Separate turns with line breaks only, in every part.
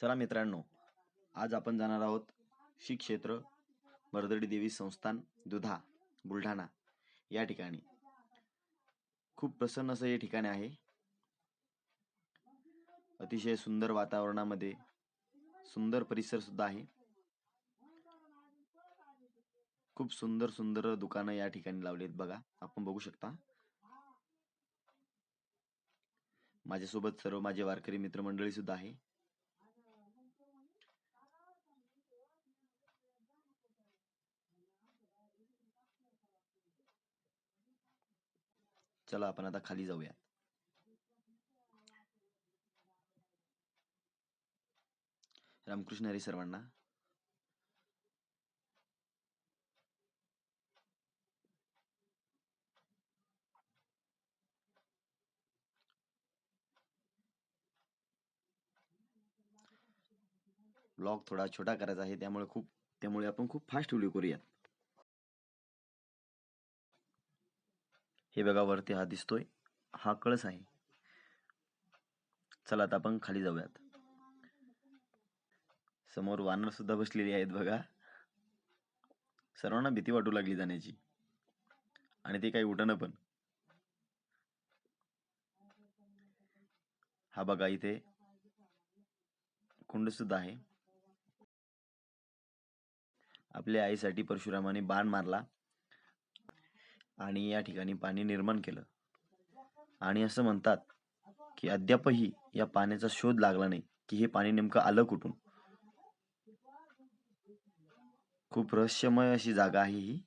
चला मित्रांनो आज आपण जाणार आहोत श्री क्षेत्र मर्दडी देवी संस्थान दुधा बुलढाणा या ठिकाणी. खूप प्रसन्न असं हे ठिकाण आहे. अतिशय सुंदर वातावरणामध्ये सुंदर परिसर सुद्धा आहे. खूप सुंदर सुंदर दुकानं या ठिकाणी लावली आहेत बघा. आपण बघू शकता. माझ्यासोबत सर्व माझे वारकरी मित्रमंडळी सुद्धा आहे. चला आपण आता खाली जाऊया रामकृष्ण हरी सर्वांना. ब्लॉग थोडा छोटा करायचा आहे त्यामुळे खूप त्यामुळे आपण खूप फास्ट व्हिडिओ करूया हे बघा वरती हा दिसतोय. हा कळस आहे. चला आता आपण खाली जाऊयात. समोर वानर सुद्धा बसलेली आहेत बघा. सर्वांना भीती वाटू लागली जाण्याची. आणि ते काही उठणं पण. हा बघा इथे कुंड सुद्धा आहे. आपल्या आईसाठी परशुरामाने बाण मारला. आणि या ठिकाणी पाणी निर्माण केलं. आणि असं म्हणतात की अद्यापही या पाण्याचा शोध लागला नाही की हे पाणी नेमकं आलं कुठून. खूप रहस्यमय अशी जागा आहे ही.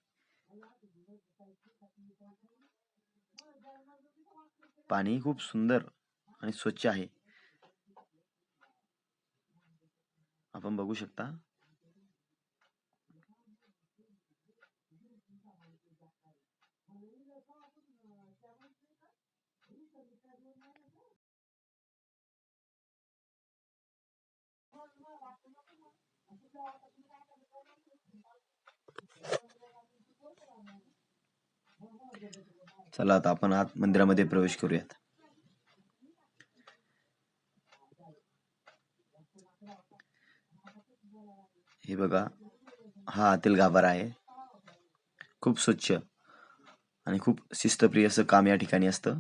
पाणी खूप सुंदर आणि स्वच्छ आहे. आपण बघू शकता. चला आता आपण आत मंदिरामध्ये प्रवेश करूयात. हे बघा हा आतील गाभारा आहे. खूप स्वच्छ. आणि खूप शिस्तप्रिय असं काम या ठिकाणी असतं.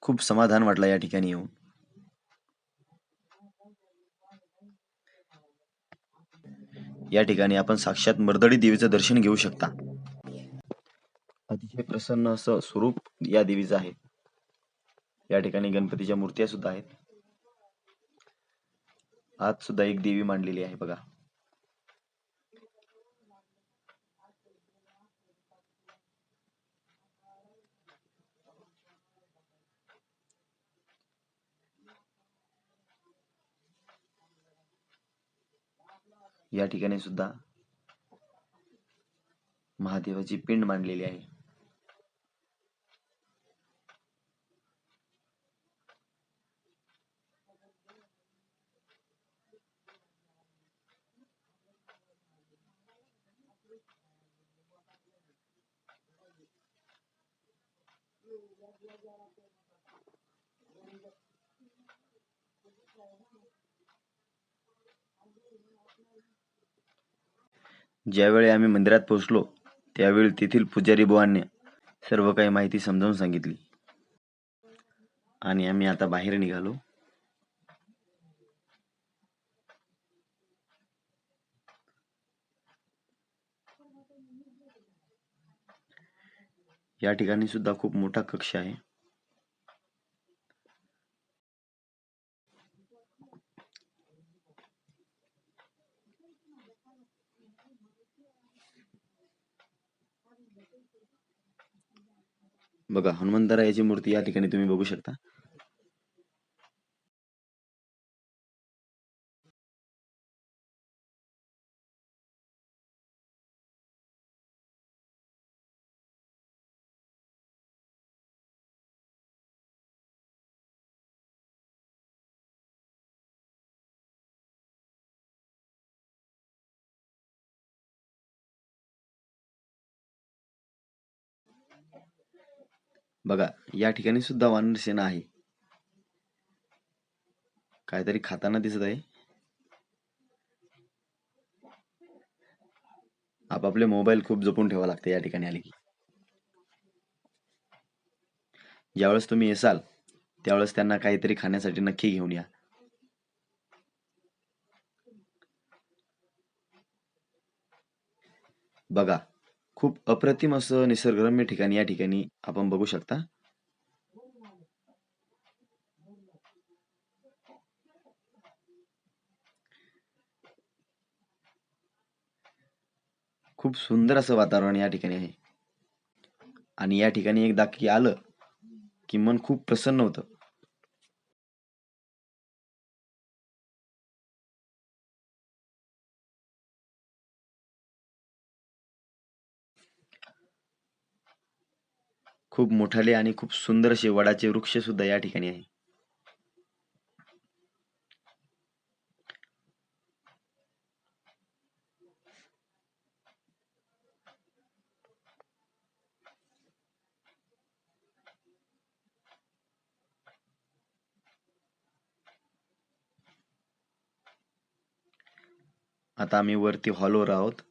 खूप समाधान वाटलं या ठिकाणी येऊन. या ठिकाणी आपण साक्षात मर्दडी देवीचं दर्शन घेऊ शकता. अतिशय प्रसन्न असं स्वरूप या देवीचं आहे. या ठिकाणी गणपतीच्या मूर्त्या सुद्धा आहेत. आज सुद्धा एक देवी मांडलेली आहे बघा. या ठिकाणी सुद्धा महादेवाची पिंड मांडलेली आहे. ज्यावेळी आम्ही मंदिरात पोहोचलो त्यावेळी तेथील पुजारी बुवांनी सर्व काही माहिती समजावून सांगितली. आणि आम्ही आता बाहेर निघालो. या ठिकाणी सुद्धा खूप मोठा कक्ष आहे. बघा हनुमंतरायाची मूर्ती या ठिकाणी तुम्ही बघू शकता. बघा या ठिकाणी सुद्धा वानर सेना आहे. काहीतरी खाताना दिसत आहे. आपापले मोबाईल खूप जपून ठेवा लागते या ठिकाणी आले की. ज्यावेळेस तुम्ही येसाल त्यावेळेस त्यांना काहीतरी खाण्यासाठी नक्की घेऊन या. बघा खूप अप्रतिम असं निसर्गरम्य ठिकाणी या ठिकाणी आपण बघू शकता. खूप सुंदर असं वातावरण या ठिकाणी आहे. आणि या ठिकाणी एकदा की आलं की मन खूप प्रसन्न होतं. खूप मोठाले आणि खूप सुंदर असे वडाचे वृक्ष सुद्धा या ठिकाणी आहे. आता आम्ही वरती हॉलवर आहोत.